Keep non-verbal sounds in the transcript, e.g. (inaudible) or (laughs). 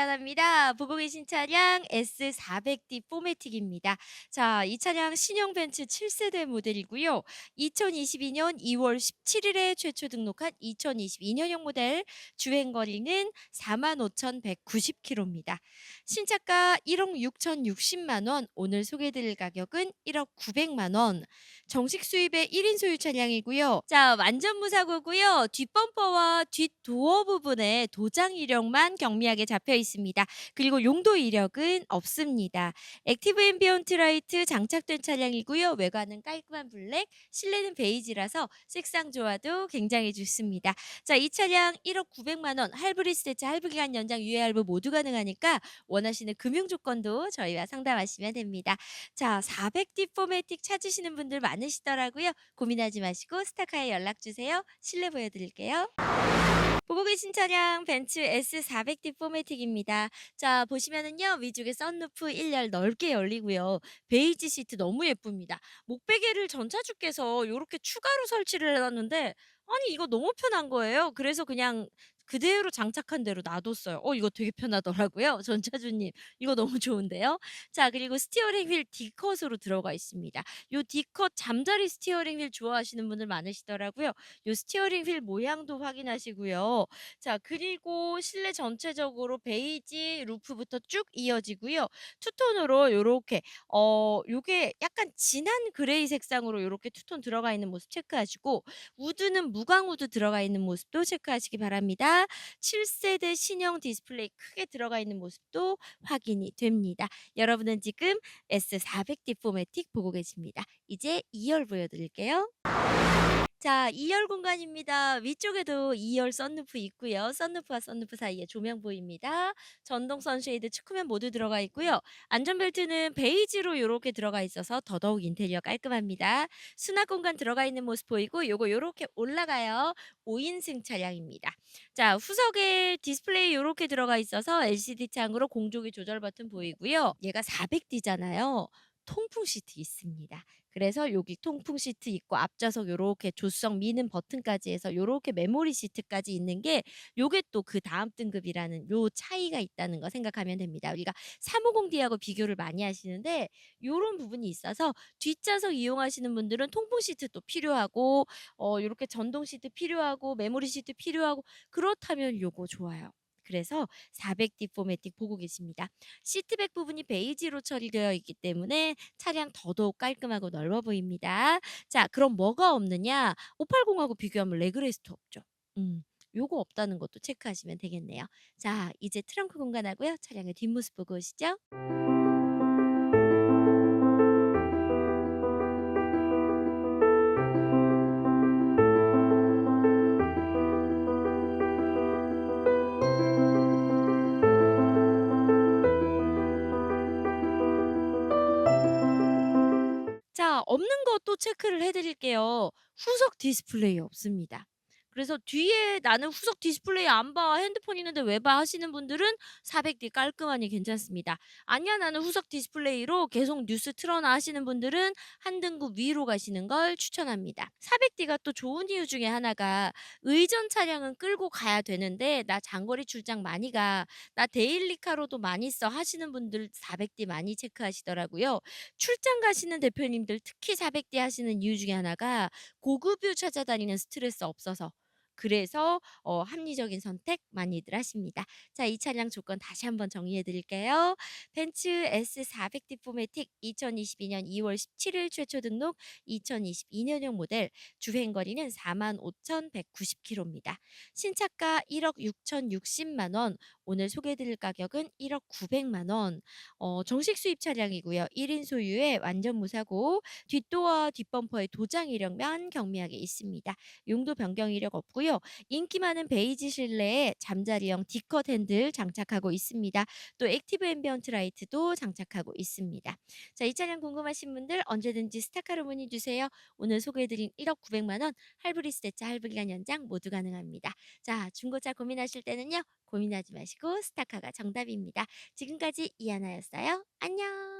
이하나입니다. 보고 계신 차량 S400D 포매틱입니다. 자, 이 차량 신형 벤츠 7세대 모델이고요. 2022년 2월 17일에 최초 등록한 2022년형 모델 주행 거리는 45,190km입니다. 신차가 1억 6,060만 원, 오늘 소개해 드릴 가격은 1억 900만 원. 정식 수입의 1인 소유 차량이고요. 자, 완전 무사고고요. 뒷범퍼와 뒷도어 부분에 도장 이력만 경미하게 잡혀 있습니다. 그리고 용도 이력은 없습니다. 액티브 앰비언트 라이트 장착된 차량이고요. 외관은 깔끔한 블랙, 실내는 베이지라서 색상 조화도 굉장히 좋습니다. 자, 이 차량 1억 900만 원 할부리스 대체 할부 기간 연장 유예 할부 모두 가능하니까 원하시는 금융 조건도 저희와 상담하시면 됩니다. 자, 400D 포매틱 찾으시는 분들 많 으시더라고요. 고민하지 마시고 스타카에 연락 주세요. 실내 보여 드릴게요. 보고 계신 차량 벤츠 S400D 포매틱입니다. 자, 보시면은요. 위쪽에 썬루프 1열 넓게 열리고요. 베이지 시트 너무 예쁩니다. 목베개를 전차주께서 요렇게 추가로 설치를 해 놨는데 아니 이거 너무 편한 거예요. 그래서 그냥 그대로 장착한 대로 놔뒀어요. 어 이거 되게 편하더라고요. (laughs) 전차주님 이거 너무 좋은데요. 자 그리고 스티어링 휠 D컷으로 들어가 있습니다. 요 D컷 잠자리 스티어링 휠 좋아하시는 분들 많으시더라고요. 요 스티어링 휠 모양도 확인하시고요. 자 그리고 실내 전체적으로 베이지 루프부터 쭉 이어지고요. 투톤으로 요렇게 어 요게 약간 진한 그레이 색상으로 요렇게 투톤 들어가 있는 모습 체크하시고 우드는 무광 우드 들어가 있는 모습도 체크하시기 바랍니다. 7세대 신형 디스플레이 크게 들어가 있는 모습도 확인이 됩니다. 여러분은 지금 S400D 포매틱 보고 계십니다. 이제 2열 보여드릴게요. 자, 2 열 공간입니다. 위쪽에도 2열 썬루프 있고요. 썬루프와 썬루프 사이에 조명 보입니다. 전동 선쉐이드 측면 모두 들어가 있고요. 안전벨트는 베이지로 요렇게 들어가 있어서 더더욱 인테리어 깔끔합니다. 수납 공간 들어가 있는 모습 보이고 요거 요렇게 올라가요. 5인승 차량입니다. 자, 후석에 디스플레이 요렇게 들어가 있어서 LCD 창으로 공조기 조절 버튼 보이고요. 얘가 400D잖아요. 통풍 시트 있습니다. 그래서 여기 통풍 시트 있고 앞좌석 요렇게 조수석 미는 버튼까지 해서 요렇게 메모리 시트까지 있는 게 요게 또 그 다음 등급이라는 요 차이가 있다는 거 생각하면 됩니다. 우리가 350D하고 비교를 많이 하시는데 요런 부분이 있어서 뒷좌석 이용하시는 분들은 통풍 시트 또 필요하고 어 요렇게 전동 시트 필요하고 메모리 시트 필요하고 그렇다면 요거 좋아요. 그래서 400D 포매틱 보고 계십니다. 시트백 부분이 베이지로 처리되어 있기 때문에 차량 더더욱 깔끔하고 넓어 보입니다. 자, 그럼 뭐가 없느냐? 580하고 비교하면 레그레스트 없죠. 음. 요거 없다는 것도 체크하시면 되겠네요. 자, 이제 트렁크 공간하고요. 차량의 뒷모습 보고 오시죠. 없는 것도 체크를 해 드릴게요. 후석 디스플레이 없습니다. 그래서 뒤에 '나는 후석 디스플레이 안 봐. 핸드폰 있는데 왜 봐?' 하시는 분들은 400D 깔끔하니 괜찮습니다. '아니야. 나는 후석 디스플레이로 계속 뉴스 틀어 놔.' 하시는 분들은 한 등급 위로 가시는 걸 추천합니다. 400D가 또 좋은 이유 중에 하나가 의전 차량은 끌고 가야 되는데 '나 장거리 출장 많이 가. 나 데일리카로도 많이 써.' 하시는 분들 400D 많이 체크하시더라고요. 출장 가시는 대표님들 특히 400D 하시는 이유 중에 하나가 고급유 찾아다니는 스트레스 없어서 그래서 어 합리적인 선택 많이들 하십니다. 자, 이 차량 조건 다시 한번 정리해 드릴게요. 벤츠 S400D 포매틱 2022년 2월 17일 최초 등록 2022년형 모델 주행 거리는 45,190km입니다. 신차가 1억 6,060만 원, 오늘 소개해 드릴 가격은 1억 900만 원. 어 정식 수입 차량이고요. 1인 소유의 완전 무사고 뒷도어와 뒷범퍼에 도장 이력만 경미하게 있습니다. 용도 변경 이력 없고요. 인기 많은 베이지 실내에 잠자리형 D컷 핸들 장착하고 있습니다. 또 액티브 앰비언트 라이트도 장착하고 있습니다. 자, 이 차량 궁금하신 분들 언제든지 스타카로 문의 주세요. 오늘 소개해 드린 1억 900만 원 할부리스 대차 할부 기간 연장 모두 가능합니다. 자, 중고차 고민하실 때는요. 고민하지 마시고 스타카가 정답입니다. 지금까지 이하나였어요. 안녕.